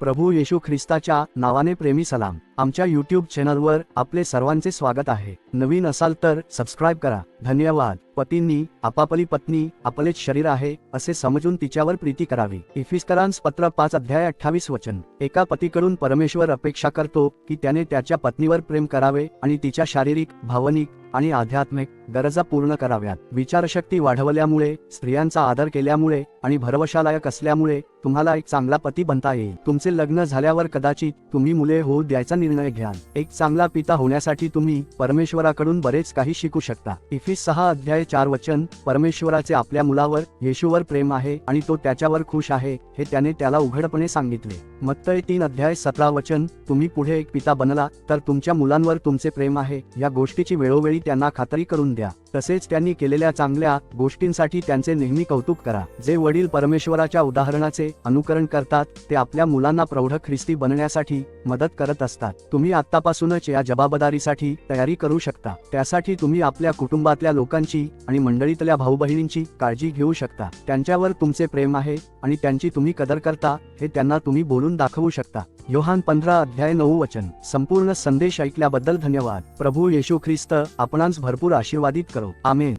प्रभू येशू ख्रिस्ताच्या नावाने प्रेमी सलाम. आमच्या यूट्यूब चॅनलवर आपले सर्वांचे स्वागत आहे. नवीन असाल तर सबस्क्राईब करा. धन्यवाद. पतींनी आपापली पत्नी आपलेच शरीर आहे असे समजून तिच्यावर प्रीती करावी. इफिस्करांस पत्र पाच अध्याय अठ्ठावीस वचन. एका पतीकडून परमेश्वर अपेक्षा करतो की त्याने त्याच्या पत्नीवर प्रेम करावे आणि तिच्या शारीरिक भावनिक आणि आध्यात्मिक गरजा पूर्ण कराव्यात. विचारशक्ती वाढवल्यामुळे स्त्रियांचा आदर केल्यामुळे आणि भरवशालायक असल्यामुळे तुम्हाला एक चांगला पती बनता येईल. तुमचे लग्न झाल्यावर कदाचित तुम्ही मुले होऊ द्यायचा निर्णय घ्याल. एक चांगला पिता होण्यासाठी तुम्ही परमेश्वराकडून बरेच काही शिकू शकता. इफिस सहा अध्याय चार वचन परमेश्वराचे आपल्या मुलावर येशूवर प्रेम आहे आणि तो त्याच्यावर खुश आहे हे त्याने त्याला उघडपणे सांगितले. मत्तय तीन अध्याय सतरा वचन तुम्ही पुढे एक पिता बनला तर तुमच्या मुलांवर तुमचे प्रेम आहे. या गोष्टीची वेळोवेळी त्यांना खात्री करून द्या. तसेच त्यांनी केलेल्या चांगल्या गोष्टींसाठी त्यांचे नेहमी कौतुक करा. जे वडील परमेश्वराच्या उदाहरणाचे अनुकरण करतात ते आपल्या मुलांना प्रौढ ख्रिस्ती बनण्यासाठी मदत करत असतात. तुम्ही आत्तापासूनच या जबाबदारीसाठी तयारी करू शकता. त्यासाठी तुम्ही आपल्या कुटुंबातल्या लोकांची आणि मंडळीतल्या भाऊ बहिणींची काळजी घेऊ शकता. त्यांच्यावर तुमचे प्रेम आहे आणि त्यांची तुम्ही कदर करता हे त्यांना तुम्ही बोलून दाखवू शकता. योहान पंधरा अध्याय नऊ वचन. संपूर्ण संदेश ऐकल्याबद्दल धन्यवाद. प्रभू येशू ख्रिस्त आपणांस भरपूर आशीर्वादित करो. आमेन.